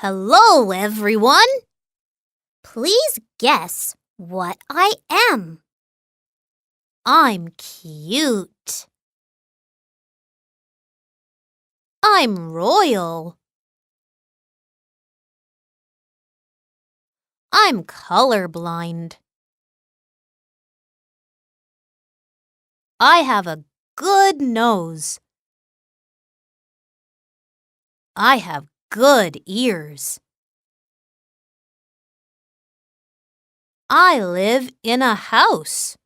Hello, everyone. Please guess what I am. I'm cute. I'm royal. I'm colorblind. I have a good nose. I have good ears. I live in a house.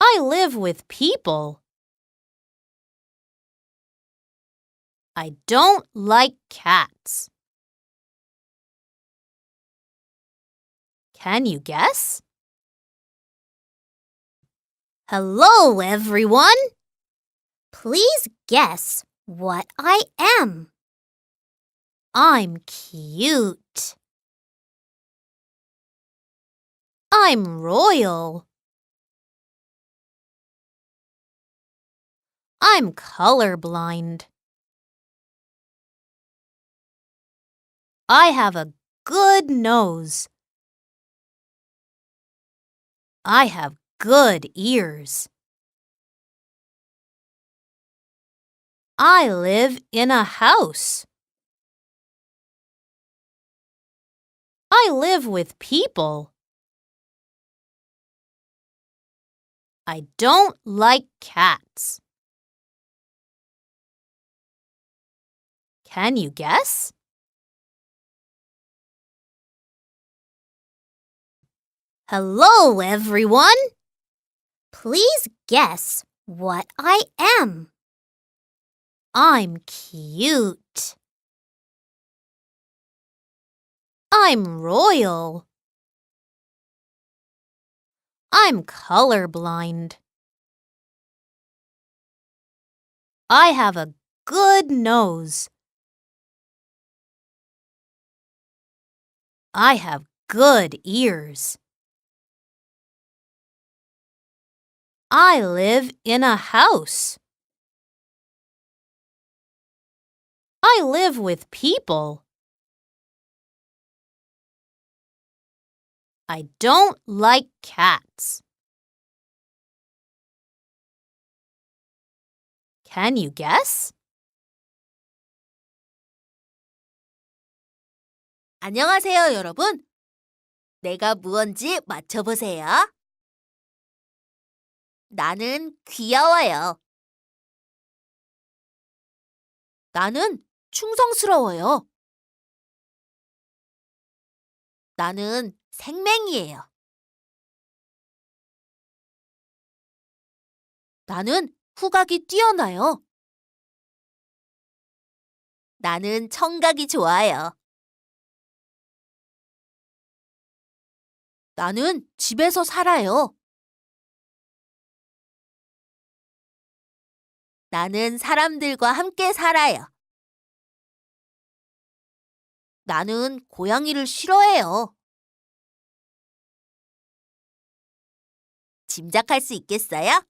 I live with people. I don't like cats. Can you guess? Hello, everyone. Please guess what I am. I'm cute. I'm royal. I'm colorblind. I have a good nose. I have good ears. I live in a house. I live with people. I don't like cats. Can you guess? Hello, everyone. Please guess what I am. I'm cute. I'm royal. I'm colorblind. I have a good nose. I have good ears. I live in a house. I live with people. I don't like cats. Can you guess? 안녕하세요, 여러분. 내가 무언지 맞춰보세요. 나는 귀여워요. 나는 충성스러워요. 나는 생맹이에요. 나는 후각이 뛰어나요. 나는 청각이 좋아요. 나는 집에서 살아요. 나는 사람들과 함께 살아요. 나는 고양이를 싫어해요. 짐작할 수 있겠어요?